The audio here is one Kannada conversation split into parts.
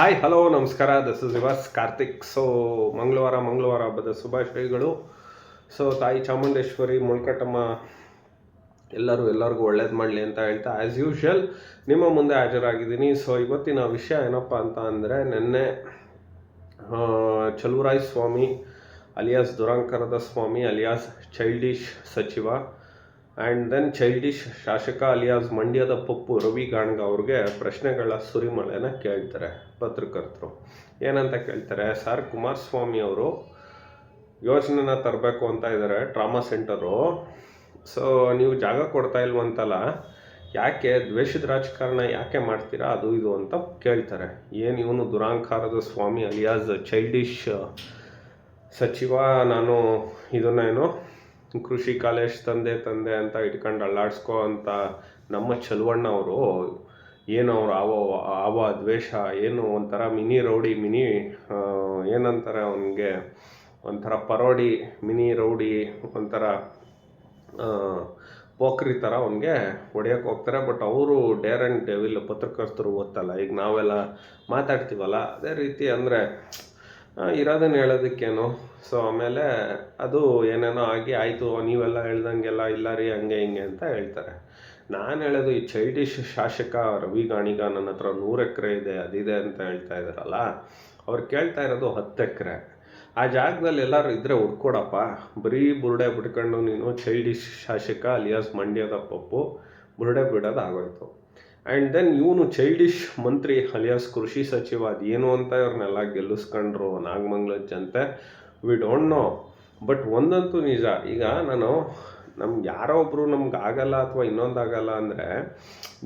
ಹಾಯ್ ಹಲೋ ನಮಸ್ಕಾರ. ದಿಸ್ ಇಸ್ ಕಾರ್ತಿಕ್ ಸೊ ಮಂಗಳವಾರ ಮಂಗಳವಾರ ಹಬ್ಬದ ಶುಭಾಶಯಗಳು. ಸೊ ತಾಯಿ ಚಾಮುಂಡೇಶ್ವರಿ ಮುಳ್ಕಟ್ಟಮ್ಮ ಎಲ್ಲರೂ ಎಲ್ಲರಿಗೂ ಒಳ್ಳೇದು ಮಾಡಲಿ ಅಂತ ಹೇಳ್ತಾ ಆ್ಯಸ್ ಯೂಶ್ವಲ್ ನಿಮ್ಮ ಮುಂದೆ ಹಾಜರಾಗಿದ್ದೀನಿ. ಸೊ ಇವತ್ತಿನ ವಿಷಯ ಏನಪ್ಪ ಅಂತ ಅಂದರೆ, ನಿನ್ನೆ ಚಲುವರಾಯ ಸ್ವಾಮಿ ಅಲಿಯಾಸ್ ದುರಾಂಕರದ ಸ್ವಾಮಿ, ಅಲಿಯಾಸ್ ಚೈಲ್ಡಿಶ್ ಸಚಿವ ಆ್ಯಂಡ್ ದೆನ್ ಚೈಲ್ಡಿಶ್ ಶಾಸಕ ಅಲಿಯಾಸ್ ಮಂಡ್ಯದ ಪಪ್ಪು ರವಿ ಗಾಣ್ಗ ಅವ್ರಿಗೆ ಪ್ರಶ್ನೆಗಳ ಸುರಿಮಳೆನ ಕೇಳ್ತಾರೆ ಪತ್ರಕರ್ತರು. ಏನಂತ ಕೇಳ್ತಾರೆ? ಸರ್ ಕುಮಾರಸ್ವಾಮಿ ಅವರು ಯೋಜನೆನ ತರಬೇಕು ಅಂತ ಇದ್ದಾರೆ ಟ್ರಾಮಾ ಸೆಂಟರು. ಸೊ ನೀವು ಜಾಗ ಕೊಡ್ತಾ ಇಲ್ವಂತಲ್ಲ, ಯಾಕೆ ದ್ವೇಷದ ರಾಜಕಾರಣ ಯಾಕೆ ಮಾಡ್ತೀರಾ, ಅದು ಇದು ಅಂತ ಕೇಳ್ತಾರೆ. ಏನು ಇವನು ದುರಾಂಕಾರದ ಸ್ವಾಮಿ ಅಲಿಯಾಸ್ ಚೈಲ್ಡಿಶ್ ಸಚಿವ, ನಾನು ಇದನ್ನೇನು ಕೃಷಿ ಕಾಲೇಜ್ ತಂದೆ ತಂದೆ ಅಂತ ಇಟ್ಕೊಂಡು ಅಲ್ಲಾಡಿಸ್ಕೋ ಅಂತ ನಮ್ಮ ಚಲುವಣ್ಣ ಅವರು ಏನು ಅವ್ರು ಆವ ಆವ ದ್ವೇಷ, ಏನು ಒಂಥರ ಮಿನಿ ರೌಡಿ, ಮಿನಿ ಏನಂತಾರೆ ಅವನಿಗೆ? ಒಂಥರ ಪರೋಡಿ, ಮಿನಿ ರೌಡಿ, ಒಂಥರ ಪೋಖ್ರಿ ಥರ ಅವನಿಗೆ ಹೊಡೆಯೋಕೆ ಹೋಗ್ತಾರೆ. ಬಟ್ ಅವರು ಡೇರ್ ಆ್ಯಂಡ್ ಡೆವಿಲ್ ಪತ್ರಕರ್ತರು ಓದ್ತಲ್ಲ ಈಗ ನಾವೆಲ್ಲ ಮಾತಾಡ್ತೀವಲ್ಲ, ಅದೇ ರೀತಿ ಅಂದರೆ ಇರೋದನ್ನ ಹೇಳೋದಕ್ಕೇನು? ಸೊ ಆಮೇಲೆ ಅದು ಏನೇನೋ ಆಗಿ ಆಯಿತು, ನೀವೆಲ್ಲ ಹೇಳ್ದಂಗೆಲ್ಲ ಇಲ್ಲ ರೀ, ಹಂಗೆ ಹಿಂಗೆ ಅಂತ ಹೇಳ್ತಾರೆ. ನಾನು ಹೇಳೋದು ಈ ಚೈಲ್ಡಿಶ್ ಶಾಸಕ ರವಿ ಗಾಣಿಗ ನನ್ನ ಹತ್ರ ನೂರು ಎಕರೆ ಇದೆ ಅದಿದೆ ಅಂತ ಹೇಳ್ತಾ ಇದ್ದಾರಲ್ಲ, ಅವ್ರು ಕೇಳ್ತಾ ಇರೋದು ಹತ್ತು ಎಕರೆ. ಆ ಜಾಗದಲ್ಲಿ ಎಲ್ಲರೂ ಇದ್ದರೆ ಹುಡ್ಕೊಡಪ್ಪ. ಬರೀ ಬುರುಡೆ ಬಿಟ್ಕೊಂಡು ನೀನು ಚೈಲ್ಡಿಶ್ ಶಾಸಕ ಅಲಿಯಾಸ್ ಮಂಡ್ಯದ ಪಪ್ಪು, ಬುರುಡೆ ಬಿಡೋದು ಆಗೋಯ್ತು ಆ್ಯಂಡ್ ದೆನ್ ಇವನು ಚೈಲ್ಡಿಶ್ ಮಂತ್ರಿ ಅಲಿಯಾಸ್ ಕೃಷಿ ಸಚಿವ ಅದೇನು ಅಂತ ಇವ್ರನ್ನೆಲ್ಲ ಗೆಲ್ಲಿಸ್ಕೊಂಡ್ರು ನಾಗಮಂಗಲದ ಜನತೆ ವಿ ಡೋಂಟ್ ನೋ ಬಟ್ ಒಂದಂತೂ ನಿಜ. ಈಗ ನಾನು ನಮ್ಗೆ ಯಾರೋ ಒಬ್ಬರು ನಮ್ಗೆ ಆಗಲ್ಲ ಅಥವಾ ಇನ್ನೊಂದಾಗಲ್ಲ ಅಂದರೆ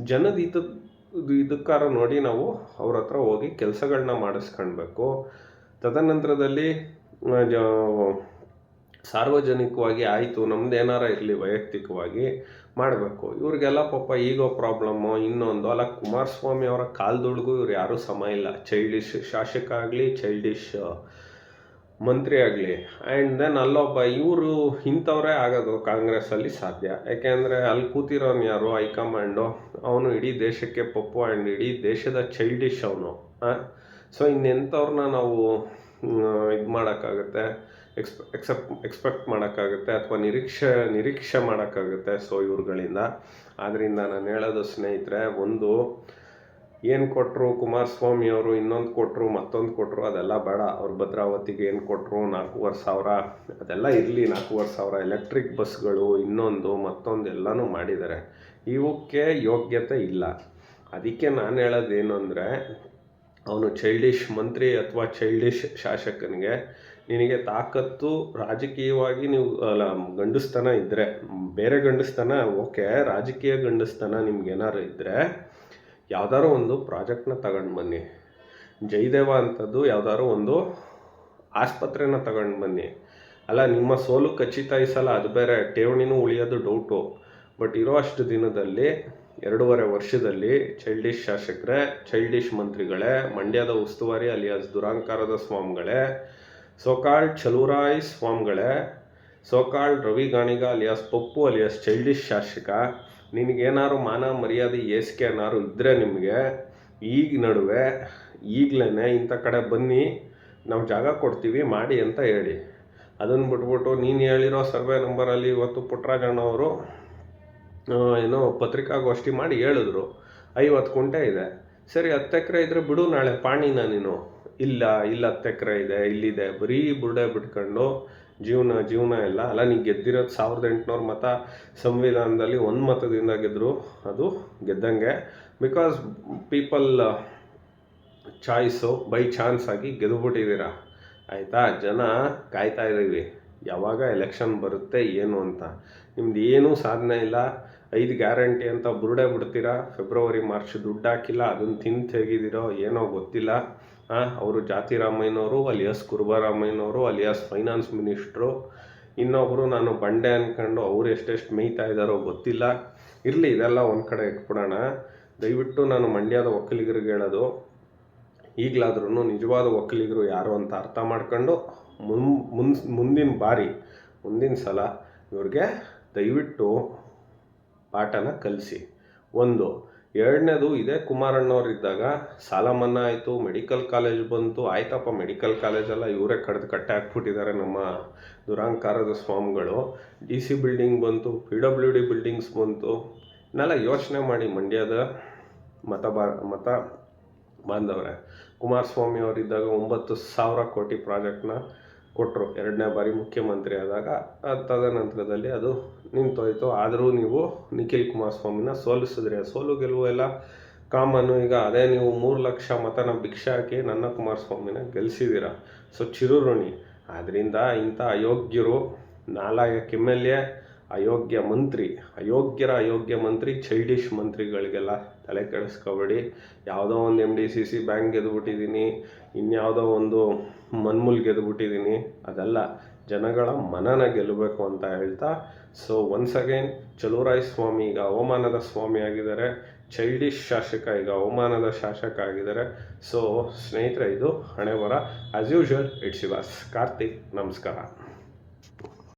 ಜನದ ಇದು ಇದಕ್ಕಾರ ನೋಡಿ ನಾವು ಅವ್ರ ಹತ್ರ ಹೋಗಿ ಕೆಲಸಗಳನ್ನ ಮಾಡಿಸ್ಕೊಳ್ಬೇಕು ತದನಂತರದಲ್ಲಿ ಸಾರ್ವಜನಿಕವಾಗಿ ಆಯಿತು, ನಮ್ದು ಏನಾರ ಇರಲಿ ವೈಯಕ್ತಿಕವಾಗಿ ಮಾಡಬೇಕು. ಇವ್ರಿಗೆಲ್ಲ ಪಾಪ ಈಗೋ ಪ್ರಾಬ್ಲಮ್ಮು, ಇನ್ನೊಂದು ಅಲ್ಲ, ಕುಮಾರಸ್ವಾಮಿ ಅವರ ಕಾಲದೊಳಗೂ ಇವ್ರು ಯಾರೂ ಸಮ ಇಲ್ಲ. ಚೈಲ್ಡಿಶ್ ಶಾಸಕ ಆಗಲಿ, ಚೈಲ್ಡಿಶ್ ಮಂತ್ರಿ ಆಗಲಿ. ಆ್ಯಂಡ್ ದೆನ್ ಅಲ್ಲೊಬ್ಬ, ಇವರು ಇಂಥವರೇ ಆಗೋದು ಕಾಂಗ್ರೆಸ್ಸಲ್ಲಿ ಸಾಧ್ಯ. ಯಾಕೆಂದರೆ ಅಲ್ಲಿ ಕೂತಿರೋನು ಯಾರು? ಹೈಕಮಾಂಡು. ಅವನು ಇಡೀ ದೇಶಕ್ಕೆ ಪಪ್ಪು ಆ್ಯಂಡ್ ಇಡೀ ದೇಶದ ಚೈಲ್ಡಿಶ್ ಅವನು. ಸೊ ಇನ್ನೆಂಥವ್ರನ್ನ ನಾವು ಇದು ಮಾಡೋಕ್ಕಾಗುತ್ತೆ ಎಕ್ಸ್ಪ ಎಕ್ಸೆಪ್ಟ್ ಎಕ್ಸ್ಪೆಕ್ಟ್ ಮಾಡೋಕ್ಕಾಗುತ್ತೆ ಅಥವಾ ನಿರೀಕ್ಷೆ ನಿರೀಕ್ಷೆ ಮಾಡೋಕ್ಕಾಗುತ್ತೆ ಸೊ ಇವ್ರುಗಳಿಂದ. ಆದ್ದರಿಂದ ನಾನು ಹೇಳೋದು ಸ್ನೇಹಿತರೆ, ಒಂದು, ಏನು ಕೊಟ್ಟರು ಕುಮಾರಸ್ವಾಮಿ ಅವರು, ಇನ್ನೊಂದು ಕೊಟ್ಟರು ಮತ್ತೊಂದು ಕೊಟ್ಟರು ಅದೆಲ್ಲ ಬೇಡ. ಅವ್ರು ಭದ್ರಾವತಿಗೆ ಏನು ಕೊಟ್ಟರು ನಾಲ್ಕೂವರೆ ಸಾವಿರ, ಅದೆಲ್ಲ ಇರಲಿ. ನಾಲ್ಕೂವರೆ ಸಾವಿರ ಎಲೆಕ್ಟ್ರಿಕ್ ಬಸ್ಗಳು, ಇನ್ನೊಂದು, ಮತ್ತೊಂದು ಎಲ್ಲನೂ ಮಾಡಿದ್ದಾರೆ. ಇವಕ್ಕೆ ಯೋಗ್ಯತೆ ಇಲ್ಲ. ಅದಕ್ಕೆ ನಾನು ಹೇಳೋದೇನು ಅಂದರೆ ಅವನು ಚೈಲ್ಡಿಶ್ ಮಂತ್ರಿ ಅಥವಾ ಚೈಲ್ಡಿಶ್ ಶಾಸಕನಿಗೆ, ನಿನಗೆ ತಾಕತ್ತು ರಾಜಕೀಯವಾಗಿ ನೀವು, ಅಲ್ಲ, ಗಂಡಸ್ತನ ಇದ್ದರೆ ಬೇರೆ ಗಂಡಸ್ತನ, ಓಕೆ, ರಾಜಕೀಯ ಗಂಡಸ್ತನ ನಿಮ್ಗೆ ಏನಾರು ಇದ್ದರೆ ಯಾವ್ದಾರು ಒಂದು ಪ್ರಾಜೆಕ್ಟ್ನ ತಗೊಂಡು ಬನ್ನಿ. ಜಯದೇವ ಅಂಥದ್ದು ಯಾವ್ದಾದ್ರು ಒಂದು ಆಸ್ಪತ್ರೆನ ತಗೊಂಡು ಬನ್ನಿ. ಅಲ್ಲ, ನಿಮ್ಮ ಸೋಲು ಖಚಿತ ಈ ಸಲ, ಅದು ಬೇರೆ, ಠೇವಣಿನೂ ಉಳಿಯೋದು ಡೌಟು ಬಟ್ ಇರೋ ಅಷ್ಟು ದಿನದಲ್ಲಿ ಎರಡೂವರೆ ವರ್ಷದಲ್ಲಿ ಚೈಲ್ಡಿಶ್ ಶಾಸಕರೇ ಚೈಲ್ಡಿಶ್ ಮಂತ್ರಿಗಳೇ ಮಂಡ್ಯದ ಉಸ್ತುವಾರಿ ಅಲಿಯಾಸ್ ದುರಾಂಕಾರದ ಸ್ವಾಮಿಗಳೇ ಸೋಕಾಳ್ ಚಲುರಾಯ್ ಸ್ವಾಮಿಗಳೇ ಸೋಕಾಳ್ Ravi Ganiga alias Pappu alias childish ಶಾಸಕ ನಿನಗೇನಾದ್ರು ಮಾನ ಮರ್ಯಾದೆ ಏಸಿಕೆ ಏನಾದ್ರು ಇದ್ದರೆ ನಿಮಗೆ ಈಗ ನಡುವೆ ಈಗಲೇ ಇಂಥ ಕಡೆ ಬನ್ನಿ ನಾವು ಜಾಗ ಕೊಡ್ತೀವಿ ಮಾಡಿ ಅಂತ ಹೇಳಿ. ಅದನ್ನು ಬಿಟ್ಬಿಟ್ಟು ನೀನು ಹೇಳಿರೋ ಸರ್ವೆ ನಂಬರಲ್ಲಿ ಇವತ್ತು ಆ, ಏನೋ ಪತ್ರಿಕಾಗೋಷ್ಠಿ ಮಾಡಿ ಹೇಳಿದ್ರು. ಐವತ್ತು ಕುಂಟೆ ಇದೆ. ಸರಿ, ಹತ್ತು ಎಕರೆ ಇದ್ರೆ ಬಿಡು ನಾಳೆ, ಪಾಣಿನ ನೀನು. ಇಲ್ಲ ಇಲ್ಲ ಹತ್ತು ಎಕರೆ ಇದೆ, ಇಲ್ಲಿದೆ. ಬರೀ ಬುರುಡೆ ಬಿಟ್ಕೊಂಡು ಜೀವನ ಜೀವನ ಎಲ್ಲ. ಅಲ್ಲ ನೀವು ಗೆದ್ದಿರೋದು ಸಾವಿರದ ಎಂಟುನೂರು ಮತ ಸಂವಿಧಾನದಲ್ಲಿ ಒಂದು ಮತದಿಂದ ಗೆದ್ದರು ಅದು ಗೆದ್ದಂಗೆ. Because people choice by chance ಆಗಿ ಗೆದ್ದುಬಿಟ್ಟಿದ್ದೀರಾ ಆಯಿತಾ? ಜನ ಕಾಯ್ತಾ ಇದ್ದೀವಿ. ಯಾವಾಗ ಎಲೆಕ್ಷನ್ ಬರುತ್ತೆ, ಏನು ಅಂತ. ನಿಮ್ದು ಏನೂ ಸಾಧನೆ ಇಲ್ಲ. ಐದು ಗ್ಯಾರಂಟಿ ಅಂತ ಬುರುಡೆ ಬಿಡ್ತೀರಾ? ಫೆಬ್ರವರಿ ಮಾರ್ಚ್ ದುಡ್ಡು ಹಾಕಿಲ್ಲ, ಅದನ್ನು ತಿಂದು ತೆಗಿದಿರೋ ಏನೋ ಗೊತ್ತಿಲ್ಲ. ಅವರು ಜಾತಿ ರಾಮಯ್ಯನವರು ಅಲಿಯಾಸ್ ಕುರುಬರಾಮಯ್ಯನವರು, ಅಲಿಯಾಸ್ ಫೈನಾನ್ಸ್ ಮಿನಿಸ್ಟ್ರು ಇನ್ನೊಬ್ಬರು ನಾನು ಬಂಡೆ ಅಂದ್ಕೊಂಡು ಅವ್ರು ಎಷ್ಟೆಷ್ಟು ಮೇಯ್ತಾ ಇದ್ದಾರೋ ಗೊತ್ತಿಲ್ಲ. ಇರಲಿ, ಇದೆಲ್ಲ ಒಂದು ಕಡೆ ಇಟ್ಬಿಡೋಣ. ದಯವಿಟ್ಟು ನಾನು ಮಂಡ್ಯದ ಒಕ್ಕಲಿಗರಿಗೆ ಹೇಳೋದು ಈಗಲಾದ್ರೂ ನಿಜವಾದ ಒಕ್ಕಲಿಗರು ಯಾರು ಅಂತ ಅರ್ಥ ಮಾಡ್ಕೊಂಡು ಮುನ್ ಮುಂದಿನ ಬಾರಿ, ಮುಂದಿನ ಸಲ ಇವ್ರಿಗೆ ದಯವಿಟ್ಟು ಪಾಠನ ಕಲಿಸಿ. ಒಂದು, ಎರಡನೇದು ಇದೇ ಕುಮಾರಣ್ಣವ್ರು ಇದ್ದಾಗ ಸಾಲ ಮನ್ನಾ ಆಯಿತು, ಮೆಡಿಕಲ್ ಕಾಲೇಜ್ ಬಂತು, ಆಯ್ತಪ್ಪ ಮೆಡಿಕಲ್ ಕಾಲೇಜೆಲ್ಲ ಇವರೇ ಕಡ್ದು ಕಟ್ಟೆ ಹಾಕ್ಬಿಟ್ಟಿದ್ದಾರೆ ನಮ್ಮ ದುರಾಂಕಾರದ ಸ್ವಾಮಿಗಳು. ಡಿ ಸಿ ಬಿಲ್ಡಿಂಗ್ ಬಂತು, ಪಿ ಡಬ್ಲ್ಯೂ ಡಿ ಬಿಲ್ಡಿಂಗ್ಸ್ ಬಂತು. ಇನ್ನೆಲ್ಲ ಯೋಚನೆ ಮಾಡಿ ಮಂಡ್ಯದ ಮತ ಬಾ, ಮತ ಬಾಂಧವ್ರೆ ಕುಮಾರಸ್ವಾಮಿ ಅವರಿದ್ದಾಗ ಒಂಬತ್ತು ಸಾವಿರ ಕೋಟಿ ಪ್ರಾಜೆಕ್ಟ್ನ ಕೊಟ್ಟರು ಎರಡನೇ ಬಾರಿ ಮುಖ್ಯಮಂತ್ರಿ ಆದಾಗ ತದನಂತರದಲ್ಲಿ ಅದು ನಿಂತೋಯ್ತು. ಆದರೂ ನೀವು ನಿಖಿಲ್ ಕುಮಾರಸ್ವಾಮಿನ ಸೋಲಿಸಿದ್ರಿ. ಸೋಲು ಗೆಲುವು ಎಲ್ಲ ಕಾಮನ್ನು ಈಗ ಅದೇ ನೀವು ಮೂರು ಲಕ್ಷ ಮತನ ಭಿಕ್ಷೆ ಹಾಕಿ ನನ್ನ ಕುಮಾರಸ್ವಾಮಿನ ಗೆಲ್ಲಿಸಿದ್ದೀರ ಸೊ ಚಿರುಋಣಿ ಆದ್ದರಿಂದ ಇಂಥ ಅಯೋಗ್ಯರು, ನಾಲಾಯಕ್ ಎಂ ಎಲ್ ಎ ಅಯೋಗ್ಯ ಮಂತ್ರಿ, ಅಯೋಗ್ಯರ ಅಯೋಗ್ಯ ಮಂತ್ರಿ ಚೈಲ್ಡಿಶ್ ಮಂತ್ರಿಗಳಿಗೆಲ್ಲ ತಲೆ ಕೆಡಿಸ್ಕೋಬೇಡಿ. ಯಾವುದೋ ಒಂದು M D C C bank ಗೆದ್ಬಿಟ್ಟಿದ್ದೀನಿ ಇನ್ಯಾವುದೋ ಒಂದು ಮನ್ಮೂಲ್ ಗೆದ್ದುಬಿಟ್ಟಿದ್ದೀನಿ ಅದೆಲ್ಲ ಜನಗಳ ಮನನ ಗೆಲ್ಲಬೇಕು ಅಂತ ಹೇಳ್ತಾ so once again Chaluvaraya Swamy ಈಗ ಅವಮಾನದ ಸ್ವಾಮಿ ಆಗಿದ್ದಾರೆ ಚೈಲ್ಡಿಶ್ ಶಾಸಕ ಈಗ ಅವಮಾನದ ಶಾಸಕ ಆಗಿದ್ದಾರೆ ಸೊ ಸ್ನೇಹಿತರೆ ಇದು ಹಣೆ ಬರ as usual it's yours Karthik, ನಮಸ್ಕಾರ.